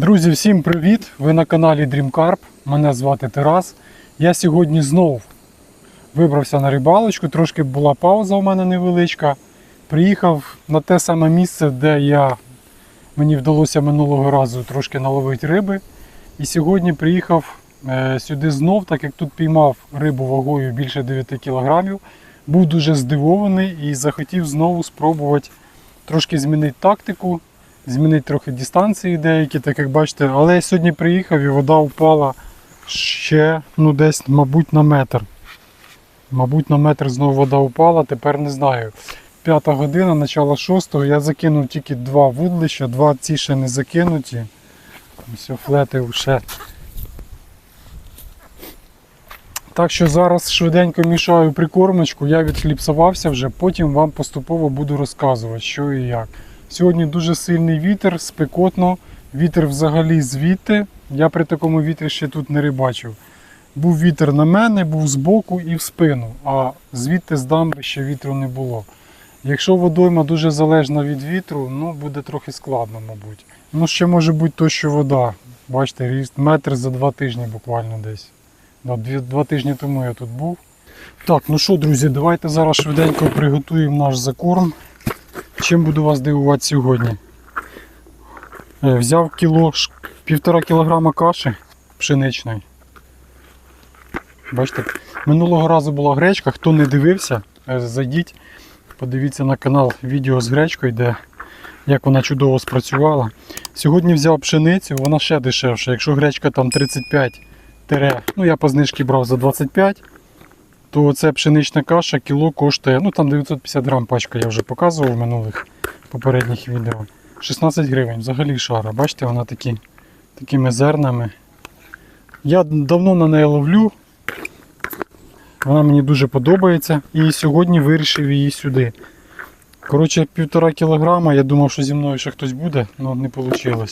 Друзі, всім привіт! Ви на каналі Dream Carp. Мене звати Тарас. Я сьогодні знов вибрався на рибалочку. Трошки була пауза у мене невеличка. Приїхав на те саме місце, де я, мені вдалося минулого разу трошки наловити риби. І сьогодні приїхав е, сюди знов, так як тут піймав рибу вагою більше 9 кг. Був дуже здивований і захотів знову спробувати трошки змінити тактику, змінити трохи дистанції деякі, так як бачите. Але я сьогодні приїхав і вода впала ще ну, десь, мабуть, на метр. Мабуть, на метр знову вода впала, тепер не знаю. П'ята година, начало шостого, я закинув тільки два вудлища, два ці ще не закинуті. Все, флети ще. Так що зараз швиденько мішаю прикормочку, я відхліпсувався вже, потім вам поступово буду розказувати, що і як. Сьогодні дуже сильний вітер, спекотно, вітер взагалі звідти. Я при такому вітрі ще тут не рибачив. Був вітер на мене, був збоку і в спину, а звідти з дамби ще вітру не було. Якщо водойма дуже залежна від вітру, ну буде трохи складно, мабуть. Ну, ще може бути то, що вода. Бачите, ріст метр за два тижні буквально десь. Два тижні тому я тут був. Так, ну що, друзі, давайте зараз швиденько приготуємо наш закорм. Чим буду вас дивувати сьогодні? Е, Взяв кіло, півтора кілограма каші пшеничної. Бачите, минулого разу була гречка. Хто не дивився, е, зайдіть, подивіться на канал відео з гречкою, де як вона чудово спрацювала. Сьогодні взяв пшеницю, вона ще дешевша. Якщо гречка там 35 тире, ну я по знижці брав за 25, то це пшенична каша кіло коштує, ну там 950 грам пачка я вже показував в минулих попередніх відео. 16 гривень, взагалі шара. Бачите, вона такі, такими зернами. Я давно на неї ловлю. Вона мені дуже подобається. І сьогодні вирішив її сюди. Коротше, півтора кілограма, я думав, що зі мною ще хтось буде, але не вийшло.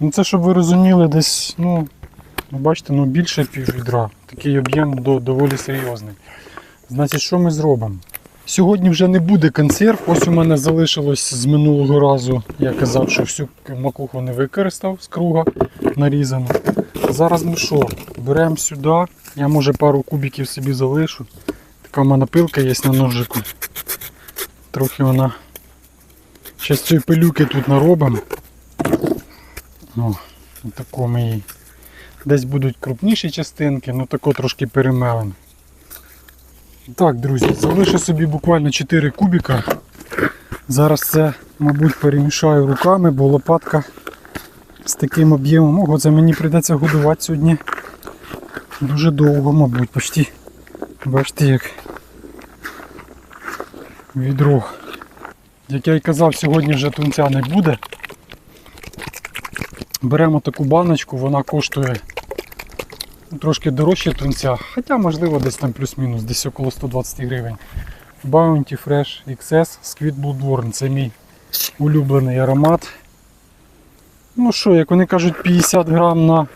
Ну це, щоб ви розуміли, десь, ну, ну, бачите, ну більше пів відра. Такий об'єм до, доволі серйозний. Значить, що ми зробимо? Сьогодні вже не буде консерв. Ось у мене залишилось з минулого разу. Я казав, що всю макуху не використав з круга нарізану. Зараз ми що? Беремо сюди. Я може пару кубиків собі залишу. Така в мене пилка є на ножику. Трохи вона. Зараз цієї пилюки тут наробимо. О, тако ми її. Десь будуть крупніші частинки, ну тако трошки перемелимо. Так, друзі, залишу собі буквально 4 кубика. Зараз це, мабуть, перемішаю руками, бо лопатка з таким об'ємом. Ого, це мені прийдеться годувати сьогодні дуже довго, мабуть, почти. Бачите як відро. Як я й казав, сьогодні вже тунця не буде. Беремо таку баночку, вона коштує трошки дорожче тунця, хоча можливо десь там плюс-мінус, десь около 120 гривень. Bounty Fresh XS Squid Bloodborne. Це мій улюблений аромат. Ну що, як вони кажуть, 50 грам на,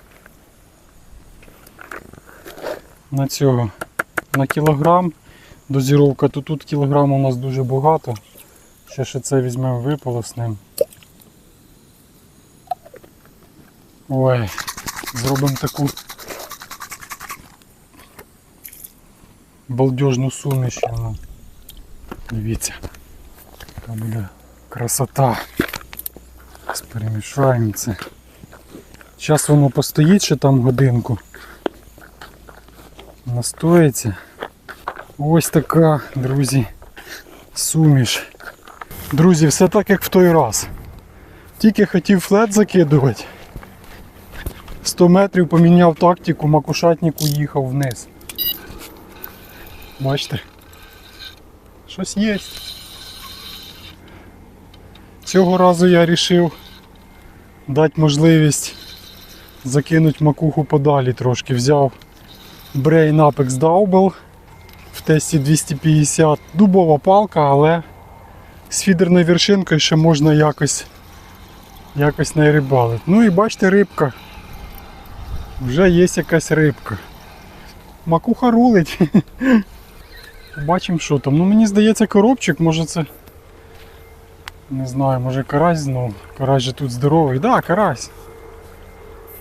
на цього на кілограм. Дозіровка, то тут кілограм у нас дуже багато. Ще ще це візьмемо виполосним. Ой, зробимо таку балдежну суміш. Ну. Дивіться, яка буде красота. Перемішаємо це. Зараз воно постоїть ще там годинку. Настоїться. Ось така, друзі, суміш. Друзі, все так як в той раз. Тільки хотів флет закидувати. 100 метрів поміняв тактику, макушатник уїхав вниз. Бачите? Щось є. Цього разу я вирішив дати можливість закинути макуху подалі трошки. Взяв Brain Apex Double в тесті 250. Дубова палка, але з фідерною вершинкою ще можна якось якось не рибалити. Ну і бачите, рибка. Вже є якась рибка. Макуха рулить. Бачимо, що там. Ну мені здається коробчик, може це. Не знаю, може карась знову. Карась же тут здоровий. Да, карась.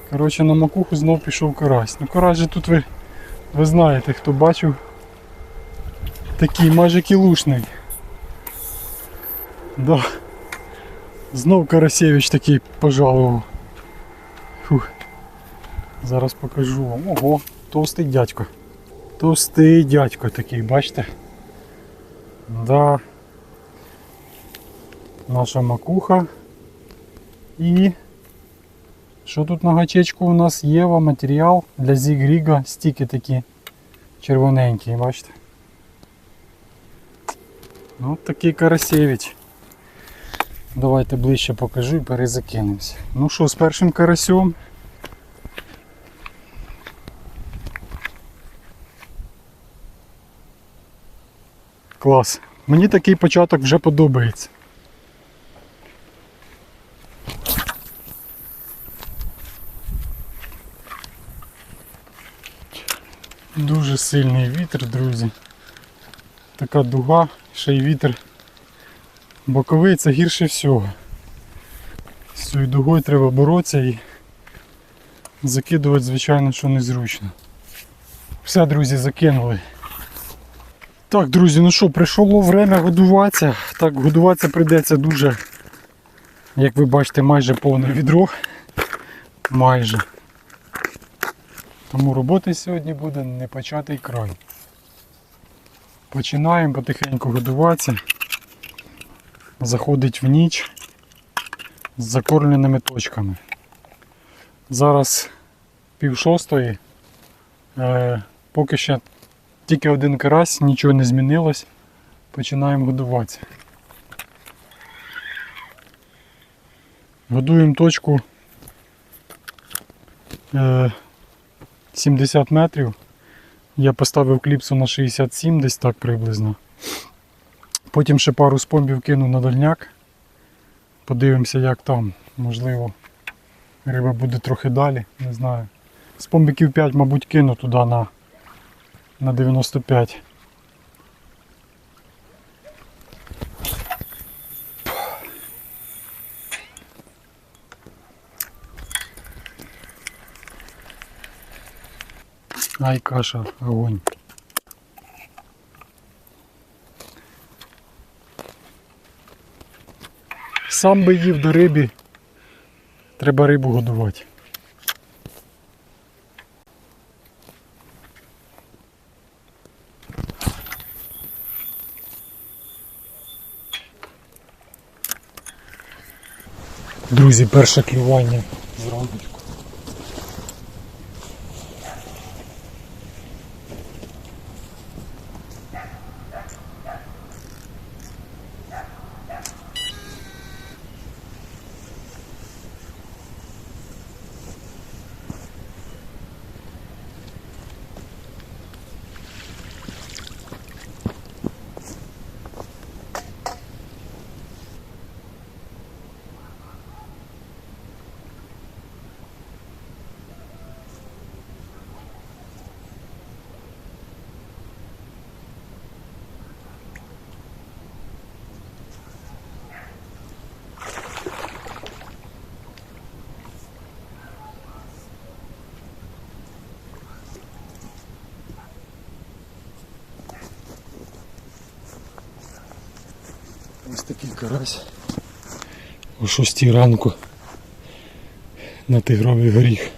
Коротше, на макуху знов пішов карась. Ну карась же тут ви, ви знаєте, хто бачив. Такий майже кілушний. Да. Знов Карасєвич такий пожалував. Фух. Зараз покажу вам. Ого, товстий дядько. Товстий дядько такий, бачите? Да. Наша макуха. І що тут на гачечку у нас є матеріал для зігріга, стіки такі червоненькі, бачите? Ну, такий Карасєвич. Давайте ближче покажу і перезакинемося. Ну що, з першим карасем. Клас. Мені такий початок вже подобається. Дуже сильний вітер, друзі. Така дуга, ще й вітер боковий це гірше всього. З цією дугою треба боротися і закидувати, звичайно, що незручно. Все, друзі, закинули. Так, друзі, ну що, прийшло время годуватися. Так, годуватися прийдеться дуже, як ви бачите, майже повне відро. Майже. Тому роботи сьогодні буде непочатий край. Починаємо потихеньку годуватися. Заходить в ніч з закормленими точками. Зараз пів шостої. Е, поки ще тільки один карась, нічого не змінилось. Починаємо годуватися. Годуємо точку е, 70 метрів. Я поставив кліпсу на 67, десь так приблизно. Потім ще пару спомбів кину на дальняк. Подивимося, як там. Можливо, риба буде трохи далі, не знаю. Спомбиків 5, мабуть, кину туди на, на 95. Ай, каша, огонь. Сам би їв до рибі. Треба рибу годувати. Друзі, перше клювання Ось такий. О 6 ранку на тигровий горіх.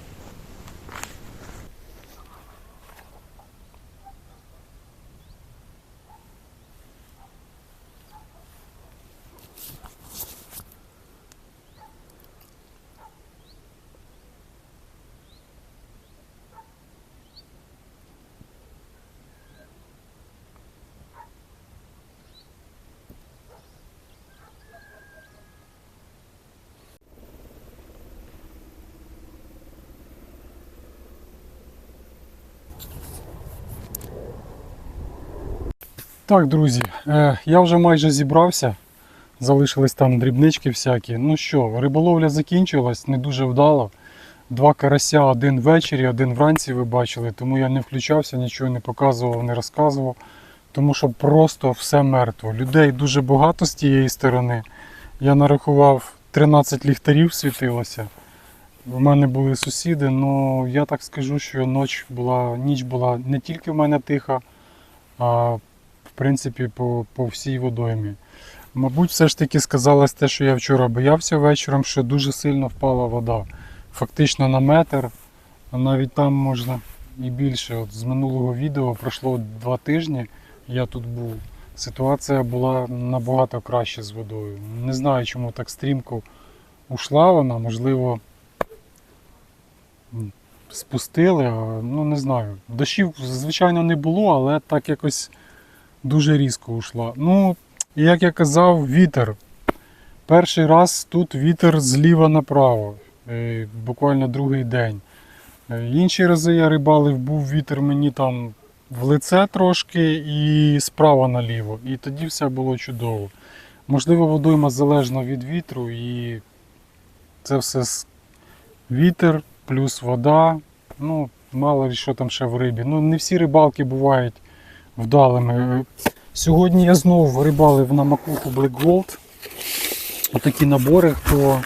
Так, друзі, е, я вже майже зібрався. Залишились там дрібнички всякі. Ну що, риболовля закінчилась, не дуже вдало. Два карася, один ввечері, один вранці ви бачили, тому я не включався, нічого не показував, не розказував. Тому що просто все мертво. Людей дуже багато з тієї сторони. Я нарахував 13 ліхтарів світилося. в мене були сусіди, але я так скажу, що ніч була, ніч була не тільки в мене тиха, а в принципі по, по всій водоймі. Мабуть, все ж таки сказалось те, що я вчора боявся вечором, що дуже сильно впала вода. Фактично на метр, а навіть там можна і більше. От з минулого відео пройшло два тижні, я тут був. Ситуація була набагато краще з водою. Не знаю, чому так стрімко ушла вона, можливо, спустили, ну не знаю. Дощів, звичайно, не було, але так якось дуже різко ушла. Ну, як я казав, вітер. Перший раз тут вітер зліва направо, е, буквально другий день. Е, Інші рази я рибалив, був вітер мені там в лице трошки і справа наліво. І тоді все було чудово. Можливо, водойма залежна від вітру, і це все вітер плюс вода. Ну, мало що там ще в рибі. Ну, не всі рибалки бувають вдалими. Сьогодні я знову рибалив на макуху Black Gold. Отакі набори, хто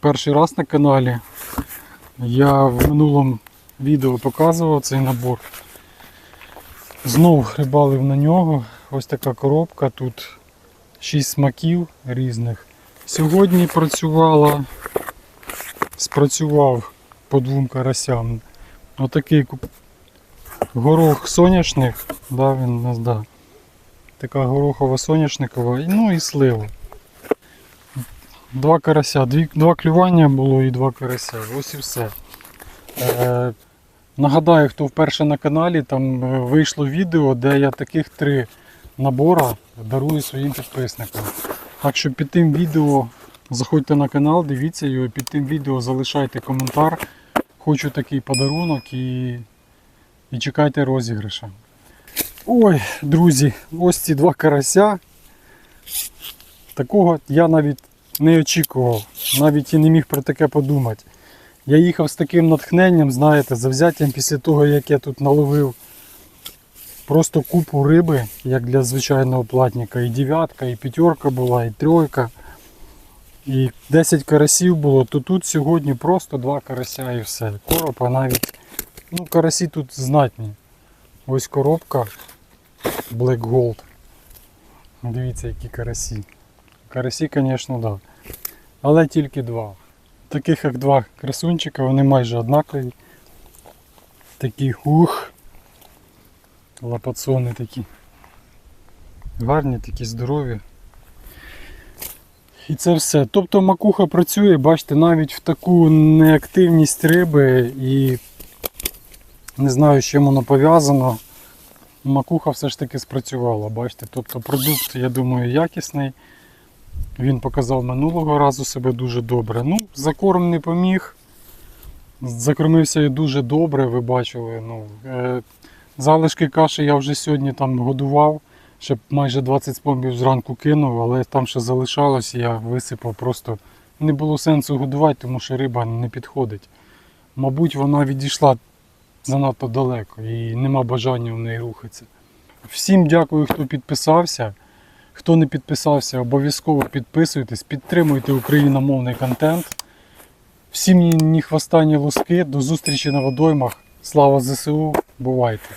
перший раз на каналі. Я в минулому відео показував цей набор. Знов рибалив на нього. Ось така коробка, тут 6 смаків різних. Сьогодні працювала, спрацював по двом карасям. Отакий горох соняшник, да, він у нас, да. Така горохова соняшникова, ну і слива. Два карася, дві, два клювання було і два карася. Ось і все. Е, нагадаю, хто вперше на каналі, там е, вийшло відео, де я таких три набора дарую своїм підписникам. Так що під тим відео заходьте на канал, дивіться його, під тим відео залишайте коментар. Хочу такий подарунок і, і чекайте розіграша. Ой, друзі, ось ці два карася. Такого я навіть не очікував, навіть і не міг про таке подумати. Я їхав з таким натхненням, знаєте, завзяттям після того, як я тут наловив просто купу риби, як для звичайного платника. І дев'ятка, і п'ятерка була, і тройка. І 10 карасів було, то тут сьогодні просто два карася і все. Коропа навіть. Ну, карасі тут знатні. Ось коробка Black Gold. Дивіться, які карасі. Карасі, звісно, так. Да. Але тільки два. Таких як два красунчика, вони майже однакові. Такі ух. Лапацони такі. Гарні, такі здорові. І це все. Тобто макуха працює, бачите, навіть в таку неактивність риби і не знаю, з чим воно пов'язано. Макуха все ж таки спрацювала, бачите. Тобто продукт, я думаю, якісний. Він показав минулого разу себе дуже добре. Ну, закорм не поміг. Закормився я дуже добре, ви бачили. Ну, е, залишки каші я вже сьогодні там годував. Ще майже 20 спомбів зранку кинув, але там ще залишалось, я висипав просто. Не було сенсу годувати, тому що риба не підходить. Мабуть, вона відійшла занадто далеко і нема бажання в неї рухатися. Всім дякую, хто підписався. Хто не підписався, обов'язково підписуйтесь, підтримуйте україномовний контент. Всім ні, хвоста, ні луски. До зустрічі на водоймах. Слава ЗСУ! Бувайте!